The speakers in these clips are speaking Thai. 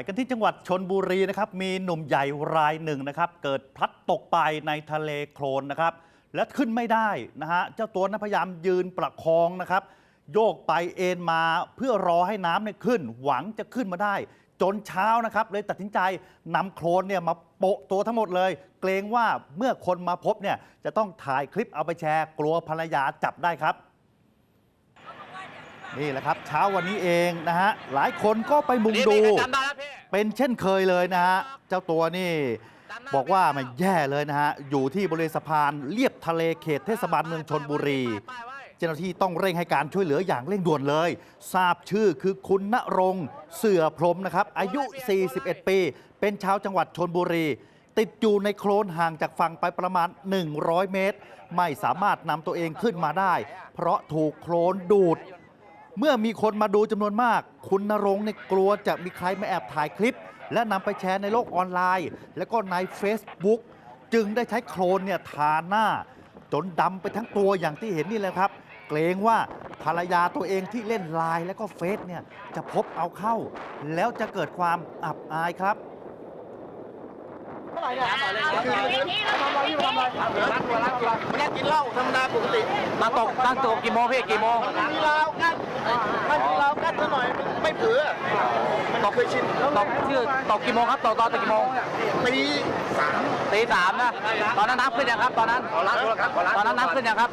ไปกันที่จังหวัดชนบุรีนะครับมีหนุ่มใหญ่รายหนึ่งนะครับ เกิดพลัดตกไปในทะเลโคลนนะครับ และขึ้นไม่ได้นะฮะเจ้าตัวนั้นพยายามยืนประคองนะครับ โยกไปเอ็นมาเพื่อรอให้น้ำเนี่ยขึ้น หวังจะขึ้นมาได้ จนเช้านะครับ เลยตัดสินใจนำโคลนเนี่ยมาโปะตัวทั้งหมดเลย เกรงว่าเมื่อคนมาพบเนี่ยจะต้องถ่ายคลิปเอาไปแชร์ กลัวภรรยาจับได้ครับ นี่แหละครับ เช้าวันนี้เองนะฮะหลายคนก็ไปมุงดูจำได้แล้วพี่เป็นเช่นเคยเลยนะฮะเจ้าตัวนี่บอกว่ามันแย่เลยนะฮะ อยู่ที่บริเวณสะพานเลียบทะเลเขตเทศบาลเมืองชนบุรี เจ้าหน้าที่ต้องเร่งให้การช่วยเหลืออย่างเร่งด่วนเลย ทราบชื่อคือคุณณรงค์เสือพรหมนะครับ อายุ 41 ปี เป็นชาวจังหวัดชนบุรี ติดอยู่ในโคลนห่างจากฝั่งไปประมาณ 100 เมตร ไม่สามารถนำตัวเองขึ้นมาได้ เพราะถูกโคลนดูด เมื่อมีคนมาดูจำนวนมาก คุณนรงค์เนี่ยกลัวจะมีใครมาแอบถ่ายคลิป และนำไปแชร์ในโลกออนไลน์ และก็ใน Facebook จึงได้ใช้โคลนเนี่ยทาหน้า จนดำไปทั้งตัวอย่างที่เห็นนี่แหละครับ เกรงว่าภรรยาตัวเองที่เล่นไลน์และก็เฟซเนี่ยจะพบเอาเข้า แล้วจะเกิดความอับอายครับ ไม่ได้กินเหล้าธรรมดาปกติมาตกตั้งตัวกี่โมงพี่กี่โมงมีราวกั้นถ้ามีราวกั้นซะหน่อยไม่เผือตกเคยชินตกชื่อตกกี่โมงครับตกตอนตกกี่โมงปีสามตีสามนะตอนนั้นน้ำขึ้นยังครับตอนนั้นขอล้างตัวครับขอล้างตอนนั้นน้ำขึ้นยังครับ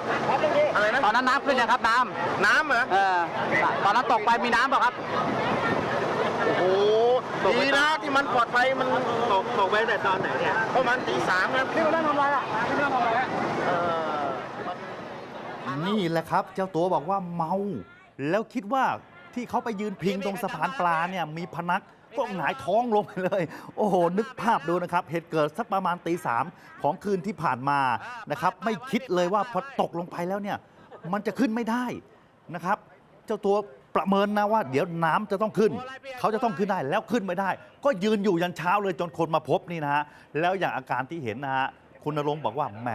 อะไรนะตอนนั้นน้ำขึ้นยังครับน้น้ำเหรอำเออตอนนั้นตกไปมีน้ำเปล่าครับโอ้ ดีนะที่มันปลอดภัยมันตกตกไปแต่ตอนไหนเนี่ยประมาณตีสามนะพี่นั่งทำอะไรอะพี่นั่งทำอะไรอะเออนี่แหละครับ เจ้าตัวบอกว่าเมา แล้วคิดว่าที่เขาไปยืนพิงตรงสะพานปลาเนี่ยมีพนักก็หงายท้องลงไปเลย โอ้โห นึกภาพดูนะครับ เหตุเกิดสักประมาณตีสามของคืนที่ผ่านมานะครับ ไม่คิดเลยว่าพอตกลงไปแล้วเนี่ย มันจะขึ้นไม่ได้นะครับ เจ้าตัว ประเมินนะว่าเดี๋ยวน้ำจะต้องขึ้น เขาจะต้องขึ้นได้แล้วขึ้นไม่ได้ ก็ยืนอยู่ยันเช้าเลยจนคนมาพบนี่นะฮะแล้วอย่างอาการที่เห็นนะฮะคุณนรงค์บอกว่าแหม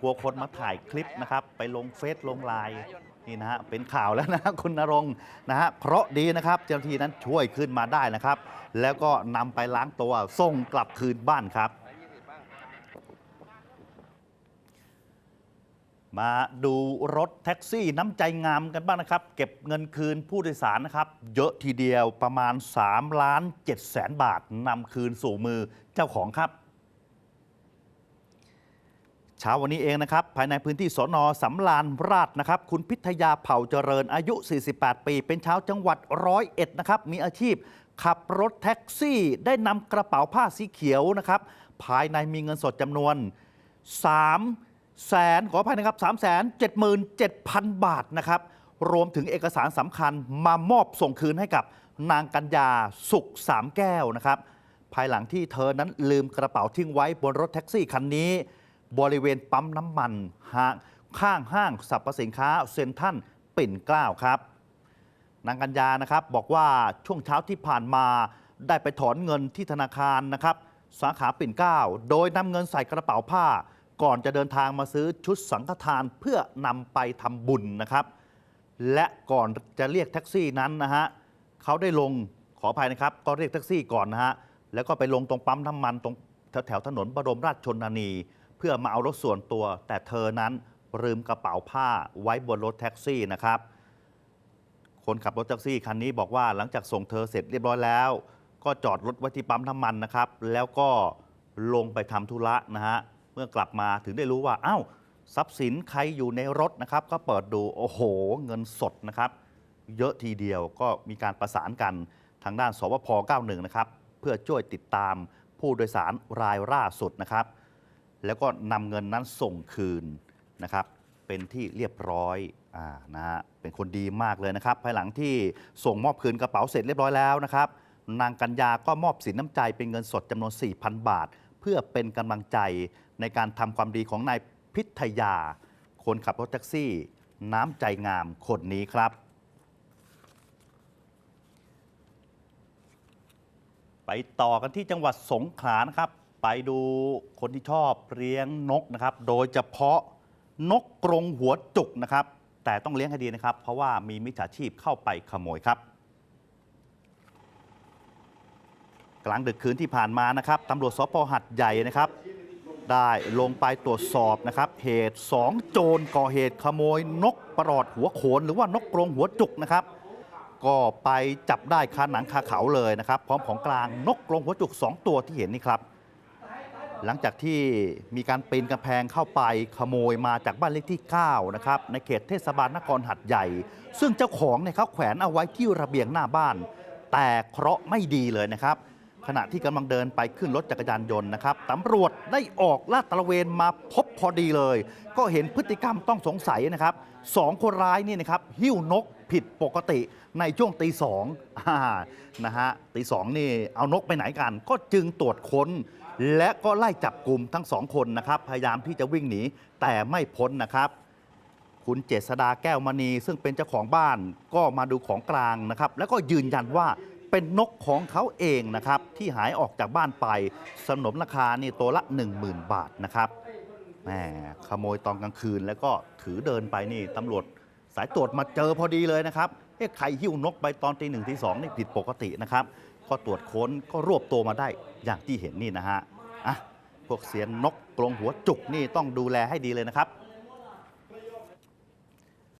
กลัวคนมาถ่ายคลิปนะครับไปลงเฟซลงไลน์นี่นะฮะเป็นข่าวแล้วนะคุณนรงค์นะฮะเคราะดีนะครับเจ้าหน้าที่นั้นช่วยขึ้นมาได้นะครับ แล้วก็นำไปล้างตัวส่งกลับคืนบ้านครับ มาดูรถแท็กซี่น้ำใจงามกันบ้างนะครับ เก็บเงินคืนผู้โดยสารนะครับ เยอะทีเดียวประมาณ 3 ล้าน7แสนบาทนำคืนสู่มือเจ้าของครับ เช้าวันนี้เองนะครับ ภายในพื้นที่สนสำราญราชนะครับ คุณพิทยาเผ่าเจริญอายุ 48 ปี เป็นชาวจังหวัดร้อยเอ็ดนะครับ มีอาชีพขับรถแท็กซี่ได้นำกระเป๋าผ้าสีเขียวนะครับ ภายในมีเงินสดจำนวน 3 แสนขออภัยนะครับ3 7 7 0 0 0บาทนะครับ รวมถึงเอกสารสำคัญมามอบส่งคืนให้กับนางกัญญาสุขสามแก้วนะครับ ภายหลังที่เธอนั้นลืมกระเป๋าทิ้งไว้บนรถแท็กซี่คันนี้ บริเวณปั๊มน้ำมันห่างข้างห้างสรรพสินค้าเซ็นทรัลปิ่นเกล้าครับ นางกัญญานะครับบอกว่าช่วงเช้าที่ผ่านมาได้ไปถอนเงินที่ธนาคารนะครับ สาขาปิ่นเกล้าโดยนำเงินใส่กระเป๋าผ้า ก่อนจะเดินทางมาซื้อชุดสังฆทานเพื่อนำไปทำบุญนะครับ และก่อนจะเรียกแท็กซี่นั้นนะฮะเขาได้ลงขออภัยนะครับ ก็เรียกแท็กซี่ก่อนนะฮะแล้วก็ไปลงตรงปั๊มน้ำมันตรงแถวถนนบรมราชชนนี เพื่อมาเอารถส่วนตัว แต่เธอนั้นลืมกระเป๋าผ้าไว้บนรถแท็กซี่นะครับ คนขับรถแท็กซี่คันนี้บอกว่าหลังจากส่งเธอเสร็จเรียบร้อยแล้ว ก็จอดรถไว้ที่ปั๊มน้ำมันนะครับ แล้วก็ลงไปทำธุระนะฮะ มื่อกลับมาถึงได้รู้ว่าอ้าวทรัพย์สินใครอยู่ในรถนะครับ ก็เปิดดูโอ้โห เงินสดนะครับ เยอะทีเดียวก็มีการประสานกันทางด้านสวพ 91 นะครับ เพื่อช่วยติดตามผู้โดยสารรายล่าสุดนะครับ แล้วก็นำเงินนั้นส่งคืนนะครับ เป็นที่เรียบร้อยอ่านะฮะเป็นคนดีมากเลยนะครับ ภายหลังที่ส่งมอบคืนกระเป๋าเสร็จเรียบร้อยแล้วนะครับ นางกัญญาก็มอบสินน้ำใจเป็นเงินสดจำนวน 4,000 บาท เพื่อเป็นกำลังใจในการทำความดีของนายพิทยา คนขับรถแท็กซี่ น้ำใจงามคนนี้ครับ ไปต่อกันที่จังหวัดสงขลานะครับ ไปดูคนที่ชอบเลี้ยงนกนะครับ โดยเฉพาะนกกรงหัวจุกนะครับ แต่ต้องเลี้ยงให้ดีนะครับ เพราะว่ามีมิจฉาชีพเข้าไปขโมยครับ กลางดึกคืนที่ผ่านมานะครับตำรวจสพหัดใหญ่นะครับ ได้ลงไปตรวจสอบนะครับ เหตุ 2 โจรก่อเหตุขโมยนกประหลอดหัวโขน หรือว่านกกรงหัวจุกนะครับ ก็ไปจับได้คาหนังคาเขาเลยนะครับ พร้อมของกลางนกกรงหัวจุก 2 ตัวที่เห็นนี่ครับ หลังจากที่มีการปีนกำแพงเข้าไปขโมยมาจากบ้านเลขที่ 9 นะครับในเขตเทศบาลนครหัดใหญ่ ซึ่งเจ้าของเนี่ยเขาแขวนเอาไว้ที่ระเบียงหน้าบ้านแต่เคราะห์ไม่ดีเลยนะครับ ขณะที่กำลังเดินไปขึ้นรถจักรยานยนต์นะครับตำรวจได้ออกลาดตระเวนมาพบพอดีเลย ก็เห็นพฤติกรรมต้องสงสัยนะครับสองคนร้ายนี่นะครับหิ้วนกผิดปกติในช่วงตีสองอนะฮะตีสองนี่เอานกไปไหนกัน ก็จึงตรวจค้น และก็ไล่จับกลุ่มทั้งสองคนนะครับ พยายามที่จะวิ่งหนีแต่ไม่พ้นนะครับคุณเจษดาแก้วมณีซึ่งเป็นเจ้าของบ้านก็มาดูของกลางนะครับ แล้วก็ยืนยันว่า เป็นนกของเขาเองนะครับที่หายออกจากบ้านไปสนมราคานี่ตัวละ 10,000 บาทนะครับแหมขโมยตอนกลางคืนแล้วก็ถือเดินไปนี่ตำรวจสายตรวจมาเจอพอดีเลยนะครับเอ๊ะใครหิ้วนกไปตอนตีหนึ่งตีสองนี่ผิดปกตินะครับก็ตรวจค้นก็รวบตัวมาได้อย่างที่เห็นนี่นะฮะอะพวกเสียนนกกรงหัวจุกนี่ต้องดูแลให้ดีเลยนะครับ